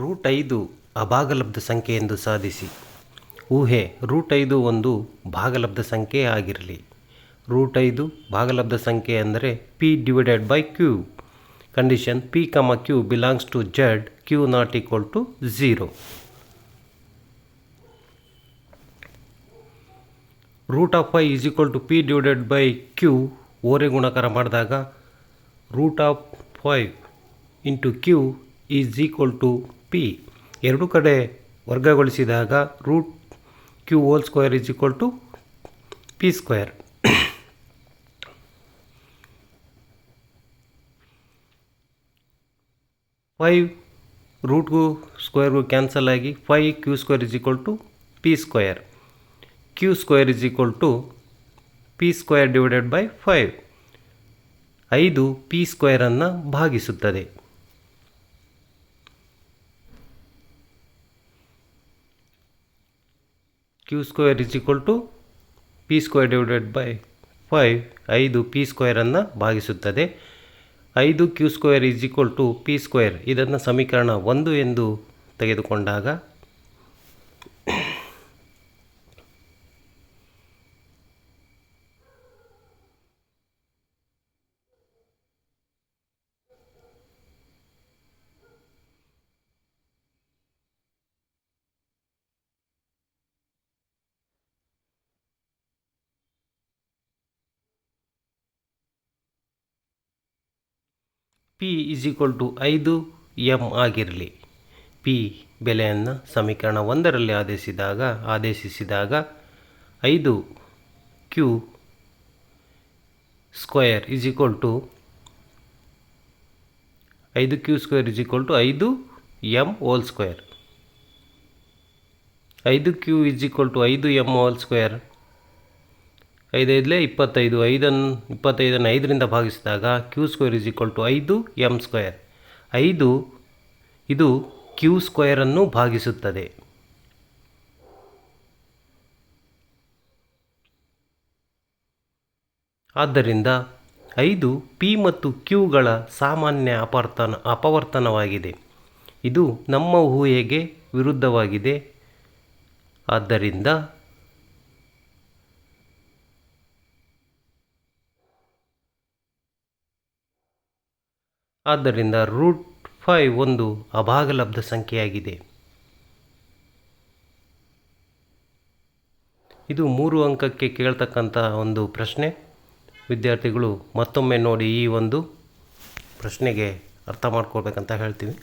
Root ಐದು ಅಭಾಗಲಬ್ಧ ಸಂಖ್ಯೆ ಎಂದು ಸಾಧಿಸಿ. ಊಹೆ, ರೂಟ್ ಐದು ಒಂದು ಭಾಗಲಬ್ಧ ಸಂಖ್ಯೆ ಆಗಿರಲಿ. ರೂಟ್ ಐದು ಭಾಗಲಬ್ಧ ಸಂಖ್ಯೆ ಅಂದರೆ P divided by Q condition P comma Q belongs to Z Q not equal to zero root of I is equal to P divided by Q ಓರೆ ಗುಣಕಾರ ಮಾಡಿದಾಗ root of five into Q is equal to P ಎರಡೂ ಕಡೆ ವರ್ಗಗೊಳಿಸಿದಾಗ root Q whole square is equal to P square five ರೂಟ್ಗೂ ಸ್ಕ್ವೇರ್ಗೂ cancel ಆಗಿ five Q square is equal to P square Q square is equal to P square divided by five ಐದು P ಸ್ಕ್ವೇರನ್ನು ಭಾಗಿಸುತ್ತದೆ. Q square is equal to P square divided by five ಐದು P ಸ್ಕ್ವೇರನ್ನು ಭಾಗಿಸುತ್ತದೆ. ಐದು Q square is equal to P square ಇದನ್ನು ಸಮೀಕರಣ ಒಂದು ಎಂದು ತೆಗೆದುಕೊಂಡಾಗ ಪಿ ಇಸ್ ಈಕ್ವಲ್ ಟು ಐದು ಎಂ ಆಗಿರಲಿ. ಪಿ ಬೆಲೆಯನ್ನು ಸಮೀಕರಣ ಒಂದರಲ್ಲಿ ಆದೇಶಿಸಿದಾಗ ಆದೇಶಿಸಿದಾಗ ಐದು Q square is equal to ಐದು Q square is equal to ಐದು ಎಂ ಹೋಲ್ ಸ್ಕ್ವೇರ್ ಐದು ಕ್ಯೂ ಇಸ್ ಈಕ್ವಲ್ ಟು ಐದು ಎಂ ಹೋಲ್ ಸ್ಕ್ವೇರ್ ಐದೈದಲೇ ಇಪ್ಪತ್ತೈದು ಐದನ್ನು ಇಪ್ಪತ್ತೈದನ್ನು ಐದರಿಂದ ಭಾಗಿಸಿದಾಗ Q square is equal to ಐದು ಎಂ ಸ್ಕ್ವೇರ್ ಐದು ಇದು ಕ್ಯೂ ಸ್ಕ್ವೇರನ್ನು ಭಾಗಿಸುತ್ತದೆ. ಆದ್ದರಿಂದ ಐದು ಪಿ ಮತ್ತು ಕ್ಯೂಗಳ ಸಾಮಾನ್ಯ ಅಪರ್ತನ ಅಪವರ್ತನವಾಗಿದೆ. ಇದು ನಮ್ಮ ಊಹೆಗೆ ವಿರುದ್ಧವಾಗಿದೆ. ಆದ್ದರಿಂದ ಆದ್ದರಿಂದ ರೂಟ್ ಫೈವ್ ಒಂದು ಅಭಾಗಲಬ್ಧ ಸಂಖ್ಯೆಯಾಗಿದೆ. ಇದು ಮೂರು ಅಂಕಕ್ಕೆ ಕೇಳ್ತಕ್ಕಂಥ ಒಂದು ಪ್ರಶ್ನೆ. ವಿದ್ಯಾರ್ಥಿಗಳು ಮತ್ತೊಮ್ಮೆ ನೋಡಿ ಈ ಒಂದು ಪ್ರಶ್ನೆಗೆ ಅರ್ಥ ಮಾಡ್ಕೊಳ್ಬೇಕಂತ ಹೇಳ್ತೀವಿ